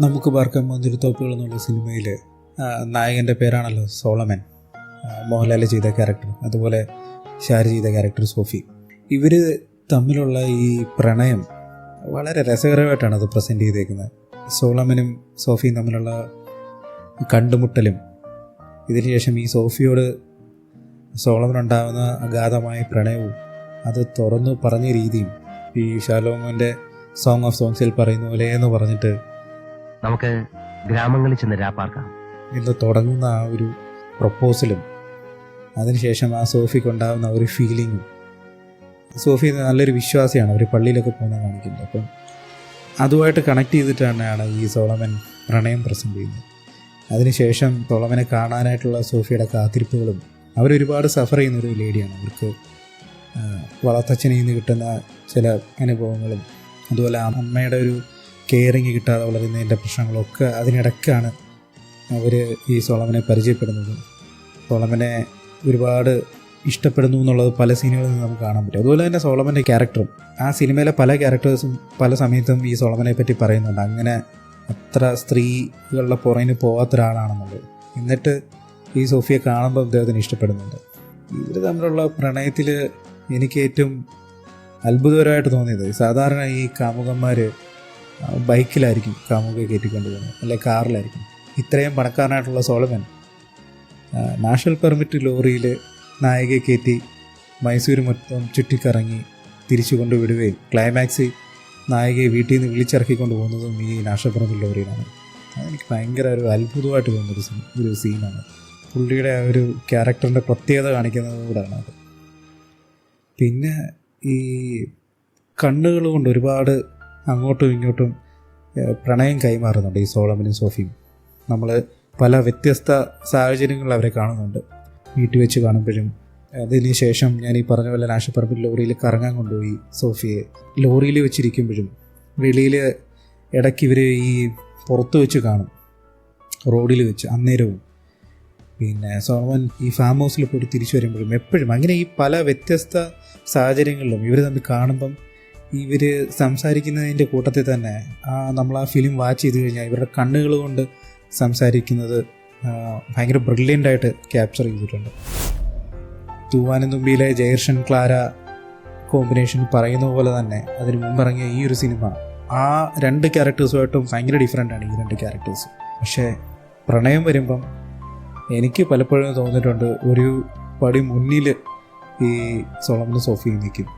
നമുക്ക് പാർക്കാൻ മുന്തിരിത്തോപ്പുകൾ എന്നുള്ള സിനിമയിൽ നായകന്റെ പേരാണല്ലോ സോളമൻ. മോഹൻലാൽ ചെയ്ത ക്യാരക്ടർ അതുപോലെ ഷാരി ചെയ്ത ക്യാരക്ടർ സോഫി. ഇവർ തമ്മിലുള്ള ഈ പ്രണയം വളരെ രസകരമായിട്ടാണ് അത് പ്രസന്റ് ചെയ്തേക്കുന്നത്. സോളമനും സോഫിയും തമ്മിലുള്ള കണ്ടുമുട്ടലും ഇതിനുശേഷം ഈ സോഫിയോട് സോളമനുണ്ടാകുന്ന അഗാധമായ പ്രണയവും അത് തുറന്നു പറഞ്ഞ രീതിയും ഈ ഷാലോമോന്റെ സോങ് ഓഫ് സോങ്സിൽ പറയുന്ന പോലെ എന്ന് പറഞ്ഞിട്ട് നമുക്ക് ഗ്രാമങ്ങളിൽ ചെന്ന് രാപ്പാർക്കാം ഇന്ന് തുടങ്ങുന്ന ആ ഒരു പ്രപ്പോസലും അതിനുശേഷം ആ സോഫിക്ക് ഉണ്ടാകുന്ന ഒരു ഫീലിങ്ങും സോഫി നല്ലൊരു വിശ്വാസിയാണ്. അവർ പള്ളിയിലൊക്കെ പോകുന്നത് കാണിക്കുന്നത് അപ്പം അതുമായിട്ട് കണക്ട് ചെയ്തിട്ട് തന്നെയാണ് ഈ സോളമൻ പ്രണയം പ്രസന്റ് ചെയ്യുന്നത്. അതിനുശേഷം സോളമനെ കാണാനായിട്ടുള്ള സോഫിയുടെ കാത്തിരിപ്പുകളും അവരൊരുപാട് സഫർ ചെയ്യുന്ന ഒരു ലേഡിയാണ്. അവർക്ക് വളർത്തച്ഛനിൽ നിന്ന് കിട്ടുന്ന ചില അനുഭവങ്ങളും അതുപോലെ അമ്മയുടെ ഒരു കെയറിങ് കിട്ടാതെ വളരുന്നതിന്റെ പ്രശ്നങ്ങളൊക്കെ അതിനിടയ്ക്കാണ് അവർ ഈ സോളമനെ പരിചയപ്പെടുന്നത്. സോളമനെ ഒരുപാട് ഇഷ്ടപ്പെടുന്നു എന്നുള്ളത് പല സീനുകളിൽ നിന്ന് നമുക്ക് കാണാൻ പറ്റും. അതുപോലെ തന്നെ സോളമന്റെ ക്യാരക്ടറും ആ സിനിമയിലെ പല ക്യാരക്ടേഴ്സും പല സമയത്തും ഈ സോളമനെ പറ്റി പറയുന്നുണ്ട്. അങ്ങനെ അത്ര സ്ത്രീകളുടെ പുറകിന് പോകാത്ത ഒരാളാണെന്നുള്ളത്. എന്നിട്ട് ഈ സോഫിയെ കാണുമ്പോൾ അദ്ദേഹത്തിന് ഇഷ്ടപ്പെടുന്നുണ്ട്. ഇവർ തമ്മിലുള്ള പ്രണയത്തിൽ എനിക്ക് ഏറ്റവും അത്ഭുതകരമായിട്ട് തോന്നിയത് സാധാരണ ഈ കാമുകന്മാർ ബൈക്കിലായിരിക്കും കാമുകയെ കയറ്റിക്കൊണ്ട് പോകുന്നത് അല്ലെ കാറിലായിരിക്കും. ഇത്രയും പണക്കാരനായിട്ടുള്ള സോളമൻ നാഷണൽ പെർമിറ്റ് ലോറിയിൽ നായികയെ കയറ്റി മൈസൂർ മൊത്തം ചുറ്റിക്കറങ്ങി തിരിച്ചു കൊണ്ടുവിടുകയും ക്ലൈമാക്സ് നായികയെ വീട്ടിൽ നിന്ന് വിളിച്ചിറക്കിക്കൊണ്ട് പോകുന്നതും ഈ നാഷണൽ പെർമിറ്റ് ലോറിയിലാണ്. അതെനിക്ക് ഭയങ്കര ഒരു അത്ഭുതമായിട്ട് തോന്നുന്നൊരു ഒരു സീനാണ്. പുള്ളിയുടെ ആ ഒരു ക്യാരക്ടറിന്റെ പ്രത്യേകത കാണിക്കുന്നത് കൂടെയാണ് അത്. പിന്നെ ഈ കണ്ണുകൾ കൊണ്ട് ഒരുപാട് അങ്ങോട്ടും ഇങ്ങോട്ടും പ്രണയം കൈമാറുന്നുണ്ട് ഈ സോളമനും സോഫിയും. നമ്മൾ പല വ്യത്യസ്ത സാഹചര്യങ്ങളിൽ അവരെ കാണുന്നുണ്ട്. വീട്ടിൽ വെച്ച് കാണുമ്പോഴും അതിന് ശേഷം ഞാൻ ഈ പറഞ്ഞ പോലെ നാശപ്പറമ്പിൽ പറമ്പിൽ ലോറിയിൽ കറങ്ങാൻ കൊണ്ടുപോയി സോഫിയെ. ലോറിയിൽ വെച്ചിരിക്കുമ്പോഴും വെളിയിൽ ഇടയ്ക്ക് ഇവർ ഈ പുറത്ത് വെച്ച് കാണും. റോഡിൽ വെച്ച് അന്നേരവും. പിന്നെ സോമൻ ഈ ഫാം ഹൗസിൽ പോയിട്ട് തിരിച്ചു വരുമ്പോഴും എപ്പോഴും അങ്ങനെ ഈ പല വ്യത്യസ്ത സാഹചര്യങ്ങളിലും ഇവർ തമ്മിൽ കാണുമ്പം ഇവർ സംസാരിക്കുന്നതിന്റെ കൂട്ടത്തിൽ തന്നെ ആ നമ്മൾ ആ ഫിലിം വാച്ച് ചെയ്ത് കഴിഞ്ഞാൽ ഇവരുടെ കണ്ണുകൾ കൊണ്ട് സംസാരിക്കുന്നത് ഭയങ്കര ബ്രില്യന്റ് ആയിട്ട് ക്യാപ്ചർ ചെയ്തിട്ടുണ്ട്. തൂവാനും തുമ്പിയിലെ ജയർഷൻ ക്ലാര കോമ്പിനേഷൻ പറയുന്ന പോലെ തന്നെ അതിന് മുമ്പിറങ്ങിയ ഈ ഒരു സിനിമ ആ രണ്ട് ക്യാരക്ടേഴ്സുമായിട്ടും ഭയങ്കര ഡിഫറെന്റ് ആണ് ഈ രണ്ട് ക്യാരക്ടേഴ്സ് പക്ഷേ പ്രണയം വരുമ്പം എനിക്ക് പലപ്പോഴും തോന്നിയിട്ടുണ്ട് ഒരു പടി മുന്നിൽ ഈ സോളമിന് സോഫിയും നിൽക്കും.